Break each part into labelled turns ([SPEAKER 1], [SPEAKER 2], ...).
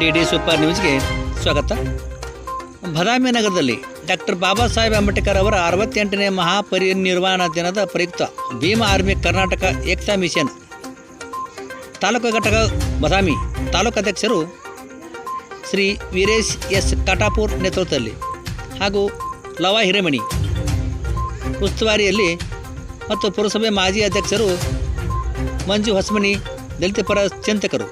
[SPEAKER 1] D D super ನ್ಯೂಸ್ಗೆ ಸ್ವಾಗತ. ಬದಾಮಿ ನಗರದಲ್ಲಿ ಡಾಕ್ಟರ್ ಬಾಬಾ ಸಾಹೇಬ್ ಅಂಬೇಡ್ಕರ್ ಅವರ ಅರವತ್ತೆಂಟನೇ ಮಹಾಪರಿನಿರ್ವಾಣ ದಿನದ ಪ್ರಯುಕ್ತ ಭೀಮ ಆರ್ಮಿ ಕರ್ನಾಟಕ ಏಕ್ತಾ ಮಿಷನ್. ತಾಲೂಕು ಘಟಕ ಬದಾಮಿ ತಾಲೂಕು ಅಧ್ಯಕ್ಷರು ಶ್ರೀ ವೀರೇಶ್ ಎಸ್ ಕಾಟಾಪುರ್ ನೇತೃತ್ವದಲ್ಲಿ ಹಾಗೂ ಲವ ಹಿರೇಮಣಿ ಉಸ್ತುವಾರಿಯಲ್ಲಿ ಮತ್ತು ಪುರಸಭೆ ಮಾಜಿ ಅಧ್ಯಕ್ಷರು ಮಂಜು ಹೊಸಮನಿ, ದಲಿತ ಪರ ಚಿಂತಕರು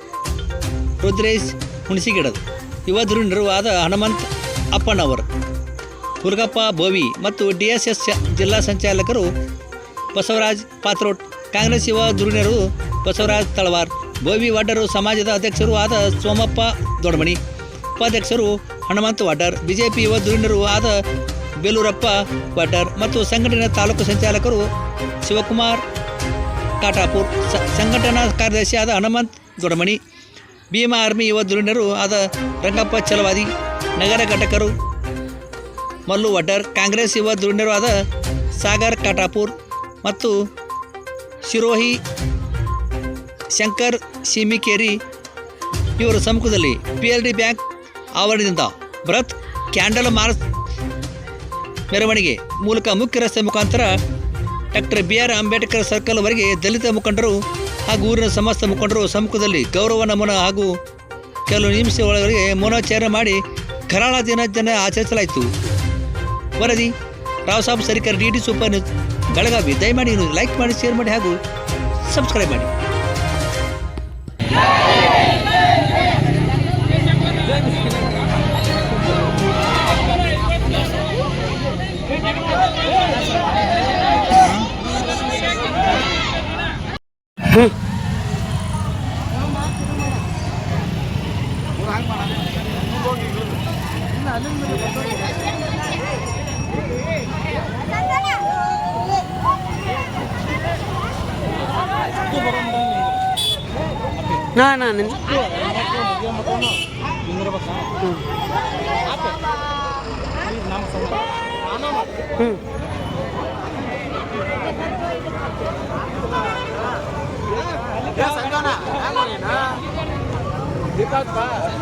[SPEAKER 1] ರುದ್ರೇಶ್ ಹುಣಸಿಗಿಡದು. ಯುವ ನಿರ್ವಾದ ಹನುಮಂತ್ ಅಪ್ಪನವರು. ಹುರ್ಗಪ್ಪ ಬೋವಿ ಮತ್ತು ಡಿ ಎಸ್ ಎಸ್ ಜಿಲ್ಲಾ ಸಂಚಾಲಕರು ಬಸವರಾಜ್ ಪಾತ್ರೋಟ್. ಕಾಂಗ್ರೆಸ್ ಯುವ ಧುರೀಣರು ಬಸವರಾಜ್ ತಳವಾರ್. ಬೋವಿ ವಾಡರು ಸಮಾಜದ ಅಧ್ಯಕ್ಷರು ಆದ ಸೋಮಪ್ಪ ದೊಡಮಣಿ. ಉಪಾಧ್ಯಕ್ಷರು ಹನುಮಂತ್ ವಾಡರ್ ಬಿಜೆಪಿ ಯುವ ಧುರೀಣರು ಆದ ಬೇಲೂರಪ್ಪ ವಡ್ಡರ್ ಮತ್ತು ಸಂಘಟನೆ ತಾಲೂಕು ಸಂಚಾಲಕರು ಶಿವಕುಮಾರ್ ಕಾಟಾಪುರ್. ಸಂಘಟನಾ ಕಾರ್ಯದರ್ಶಿ ಆದ ಹನುಮಂತ್ ದೊಡಮಣಿ. ಭೀಮಾ ಆರ್ಮಿ ಯುವ ಧುರೀಣರು ಆದ ರಂಗಪ್ಪ ಚಲವಾದಿ, ನಗರ ಘಟಕರು, ಮಲ್ಲು ವಡ್ಡರ್, ಕಾಂಗ್ರೆಸ್ ಯುವ ಧುರೀಣರು ಆದ ಸಾಗರ್ ಕಾಟಾಪುರ್ ಮತ್ತು ಶಿರೋಹಿ ಶಂಕರ್ ಶಿಮಿಕೇರಿ ಇವರ ಸಮ್ಮುಖದಲ್ಲಿ ಪಿ ಎಲ್ ಡಿ ಬ್ಯಾಂಕ್ ಆವರಣದಿಂದ ಬೃಹತ್ ಕ್ಯಾಂಡಲ್ ಮಾರ್ಚ್ ಮೆರವಣಿಗೆ ಮೂಲಕ ಮುಖ್ಯ ರಸ್ತೆ ಮುಖಾಂತರ ಡಾಕ್ಟರ್ ಬಿ ಆರ್ ಅಂಬೇಡ್ಕರ್ ಸರ್ಕಲ್ವರೆಗೆ ದಲಿತ ಮುಖಂಡರು ಹಾಗೂ ಊರಿನ ಸಮಸ್ತ ಮುಖಂಡರು ಸಮ್ಮುಖದಲ್ಲಿ ಗೌರವ ನಮನ ಹಾಗೂ ಕೆಲವು ನಿಮಿಷ ಒಳಗಡೆ ಮೌನಾಚಾರ ಮಾಡಿ ಕರಾಳ ದಿನಾಚರಣೆ ಆಚರಿಸಲಾಯಿತು. ವರದಿ ರಾವ್ ಸಾಬ್ ಸರ್ಕಾರ D D super news Belagavi. ದಯಮಾಡಿ ಲೈಕ್ ಮಾಡಿ, ಶೇರ್ ಮಾಡಿ ಹಾಗೂ ಸಬ್ಸ್ಕ್ರೈಬ್ ಮಾಡಿ.
[SPEAKER 2] না না হুম Debatar.